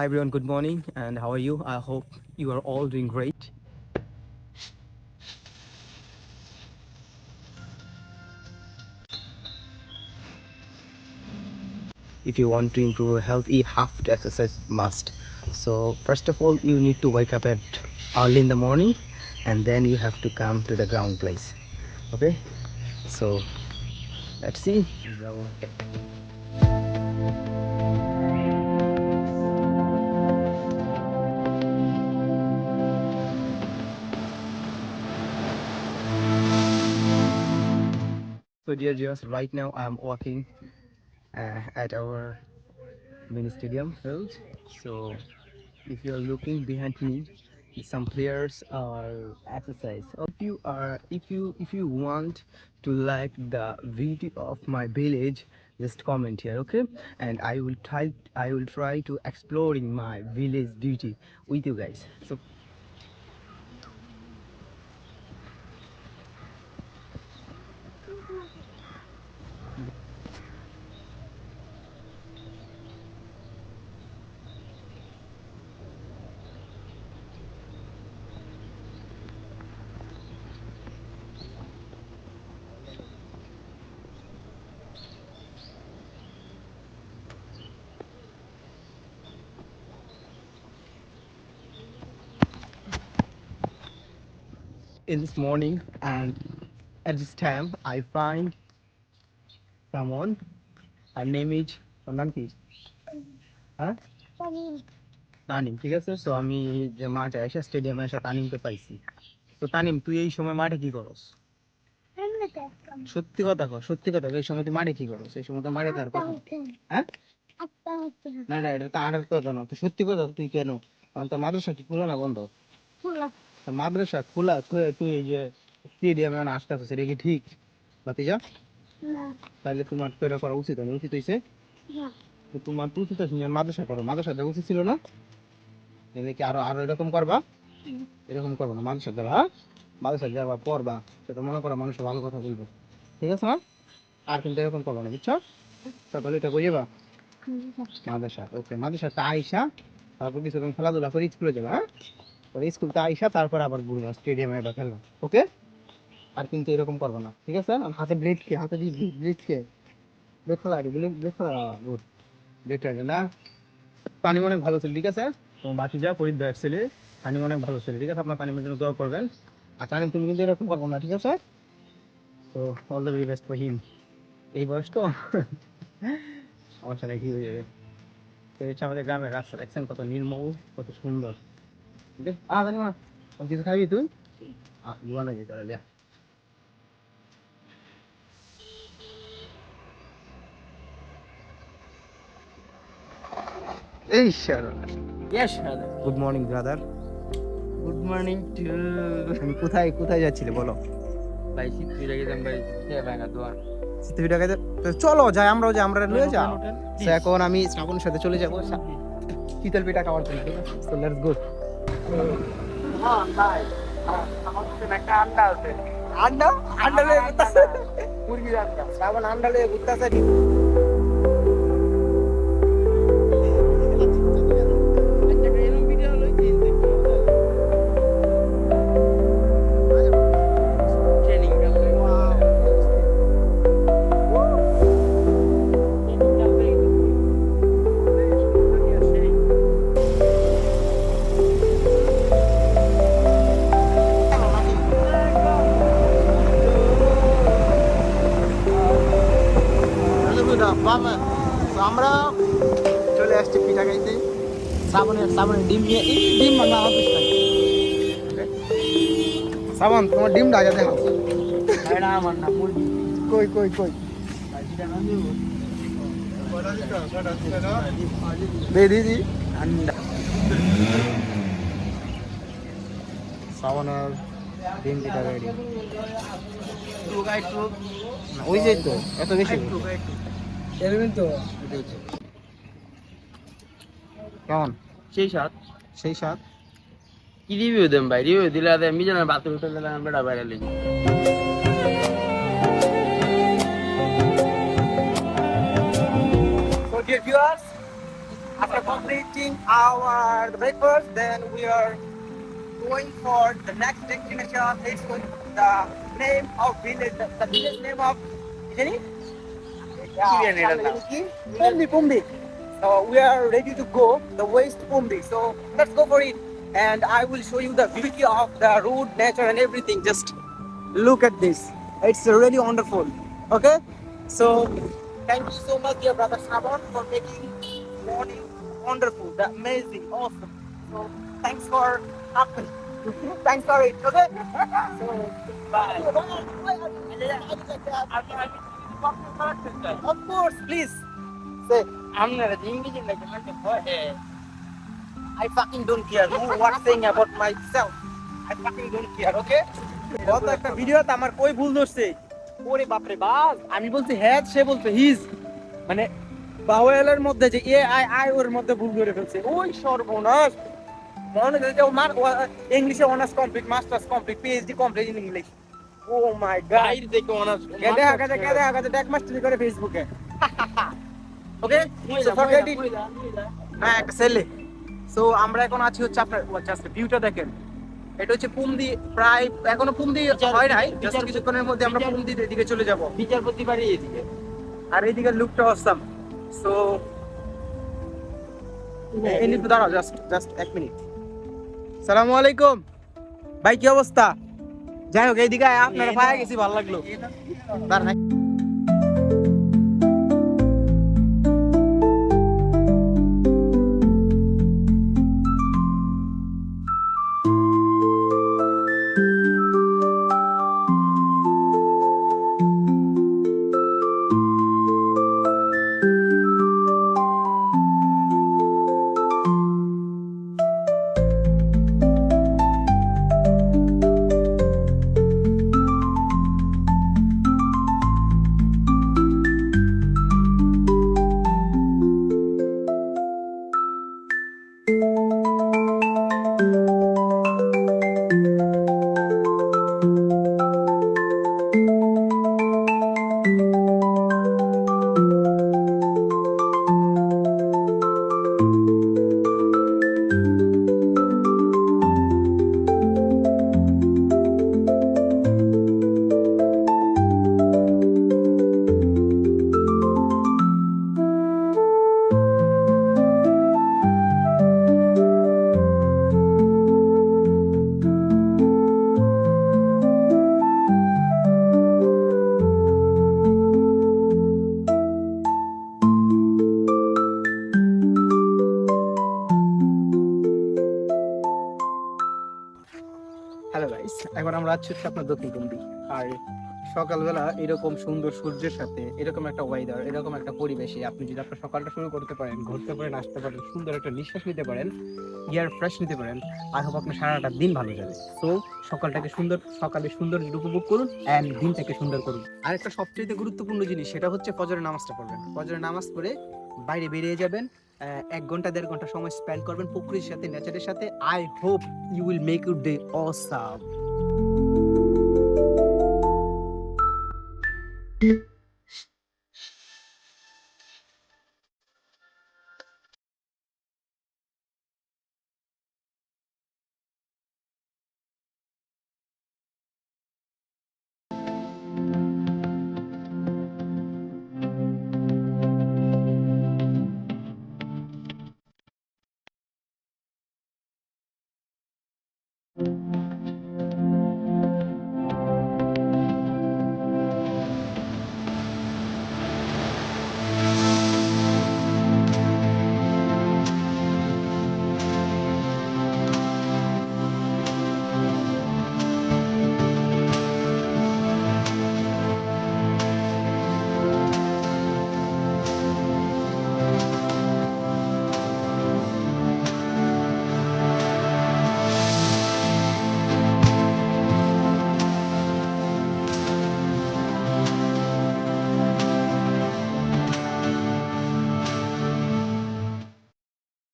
Hi everyone, good morning and how are you? I hope you are all doing great. If you want to improve health, you have to exercise must. So first of all, you need to wake up at early in the morning and then you have to come to the ground place. Okay? So let's see. So dear viewers, right now I'm walking uh, at our mini stadium field. So if you're looking behind me, some players are exercise. If you are, if you if you want to like the beauty of my village, just comment here, okay? And I will try I will try to exploring my village beauty with you guys. So in this morning and at this time I find someone. Her name is her নাম কি? হ্যাঁ তানিম ঠিক আছে? তো আমি যে মাঠে এসে স্টেডিয়ামে এসে তানিমকে পাইছি। তো তানিম তুই এই সময় মাঠে কি করস? সত্যি কথা কর সত্যি কথা এই সময় তুই মাঠে কি করস? এই সময় তো মাঠে তার কথা হ্যাঁ? না না এটা তো কথা না। তুই সত্যি কথা তুই কেন? তোর মাদ্রাসা কি খোলা না বন্ধ? তোর মাদ্রাসা খোলা তুই এই যে স্টেডিয়ামে আসতে আসছিস এটা কি ঠিক? বাতিজা তাহলে তোমার তো এটা করা উচিত আমি উচিত হয়েছে তো তোমার তো উচিত আছে মাদ্রাসা করো মাদ্রাসা দেওয়া উচিত ছিল না? এলে কি আরও আরও এরকম করবা? এরকম করব না মাদ্রাসা দেওয়া হ্যাঁ? মাদ্রাসা যাওয়া পড়বা সেটা মনে করো মানুষ ভালো কথা বলব। ঠিক আছে না আর কিন্তু এরকম করব না বুঝছ? সকালে এটা করিবা মাদ্রাসা ওকে মাদ্রাসা তা আইসা তারপর কিছুক্ষণ খেলাধুলা করে স্কুলে যাবা হ্যাঁ? পরে স্কুল তা আইসা তারপর আবার ঘুরবা স্টেডিয়ামে বা খেলবা। ওকে আর কিন্তু এরকম করব না, ঠিক আছে? আর হাতে ব্লেড কে হাতে দিয়ে ব্লেড কে ব্লেড ফেলা আগে ব্লেড ব্লেড ফেলা গুড ব্লেড আছে না? পানি অনেক ভালো ছিল, ঠিক আছে? তোমার বাকি যা পরিদ ব্যাগ ছেলে পানি অনেক ভালো ছিল, ঠিক আছে? আপনার পানির জন্য দোয়া করবেন। আর তানি তুমি কিন্তু এরকম করব না, ঠিক আছে? তো all the very best for him এই বয়স তো? আমার সাথে কি হয়ে যাবে। তো এটা আমাদের গ্রামের রাস্তা, দেখছেন কত নির্মল, কত সুন্দর। ঠিক আছে আ জানি মা কিছু খাবি তুই আ দুয়া না যেতে লিয়া এই শালা Yes, brother. Good morning brother Good morning to তুমি কোথায় কোথায় যাচ্ছিলে বলো ভাই সিদ্ধি গেলাম ভাই কে ভাই না দোয়া সিদ্ধি টাকাতে তো চলো যাই আমরাও যাই আমরা লয়ে যাও। এখন আমি শ্রাবণের সাথে চলে যাব। শীতল পিঠা খাওয়ার জন্য সো লেটস গো আন্ডা আন্ডালে আন্ডা? আন্ডা লয়ে ঘুরতাছে? মুরগির আন্ডা। শ্রাবণ আন্ডা লয়ে ঘুরতাছে ডিম নিয়ে এই ডিম বাংলা আমার নাই শ্রাবণ তোমার ডিম ডাকা দেখো এটা আমার না মুরগি। কই কই কই? দিব? দে দিদি আন্ডা শ্রাবণের ডিম পিঠা রেডি ওই যে তো এত বেশি এরকম তো? কেমন? সেই সাত সেই স্বাদ কি রিভিউ দেন ভাই রিভিউ দিলে আদে মিজানের বাথরুম উঠে দিলে আমরা বেড়া বাইরে লিখি dear viewers, After completing our breakfast, then we are going for the next destination. It's going the name of village, the, the village name of Jenny? Pumbi, Pumbi. We are ready to go the West Pumbi. So let's go for it. And I will show you the beauty of the road, nature, and everything. Just look at this. It's really wonderful. Okay. So thank you so much, dear brother Sravan, for making morning wonderful, the amazing, awesome. So thanks for happening. thanks for it. Okay. So bye. Of course, please. Say. আপনারা ইংরেজি নাকি মানে হয় I fucking don't care who what saying about myself. I fucking don't care, okay? গত একটা ভিডিওতে আমার কই ভুল ধরছে? ওরে বাপরে বাপ আমি বলছি হ্যাঁ সে বলছে হিজ মানে বাওয়েলের মধ্যে যে এ আই আই ওর মধ্যে ভুল করে ফেলছে। ওই সর্বনাশ। মনে যে ও মার ইংলিশে honours complete masters complete PhD complete in English oh my god থেকে অনার্স গেদে হাগাতে গেদে হাগাতে ডেক মাস্টারি করে ফেসবুকে ওকে সো ফরগেট ইট হ্যাঁ একটা ছেলে। সো আমরা এখন আছি হচ্ছে আপনার জাস্ট ভিউটা দেখেন। এটা হচ্ছে পুমদি প্রায় এখনও পুমদি হয় নাই জাস্ট কিছুক্ষণের মধ্যে আমরা বিচার- পুমদির দিকে চলে যাব। বিচারপতি বাড়ি এদিকে। আর এইদিকে লুকটা অসাম সো এলিপ দাঁড়াও জাস্ট জাস্ট এক মিনিট সালামু আলাইকুম। ভাই কি অবস্থা? যাই হোক এইদিকে আপনারা পায়ে গেছি ভালো লাগল। দাঁড়ান আছি হচ্ছে আপনার দক্ষিণ কুম্বি আর সকালবেলা এরকম সুন্দর সূর্যের সাথে এরকম একটা ওয়েদার এরকম একটা পরিবেশে আপনি যদি আপনার সকালটা শুরু করতে পারেন, ঘুরতে পারেন, আসতে পারেন, সুন্দর একটা নিঃশ্বাস নিতে পারেন এয়ার ফ্রেশ নিতে পারেন, আর হোক আপনার সারাটা দিন ভালো যাবে। তো সকালটাকে সুন্দর, সকালে সুন্দর উপভোগ করুন অ্যান্ড দিনটাকে সুন্দর করুন। আর একটা সবচেয়ে গুরুত্বপূর্ণ জিনিস, সেটা হচ্ছে ফজরের নামাজটা পড়বেন। ফজরের নামাজ পড়ে বাইরে বেরিয়ে যাবেন এক ঘণ্টা, দেড় ঘণ্টা সময় স্পেন্ড করবেন প্রকৃতির সাথে নেচারের সাথে। I hope you will make your day awesome って。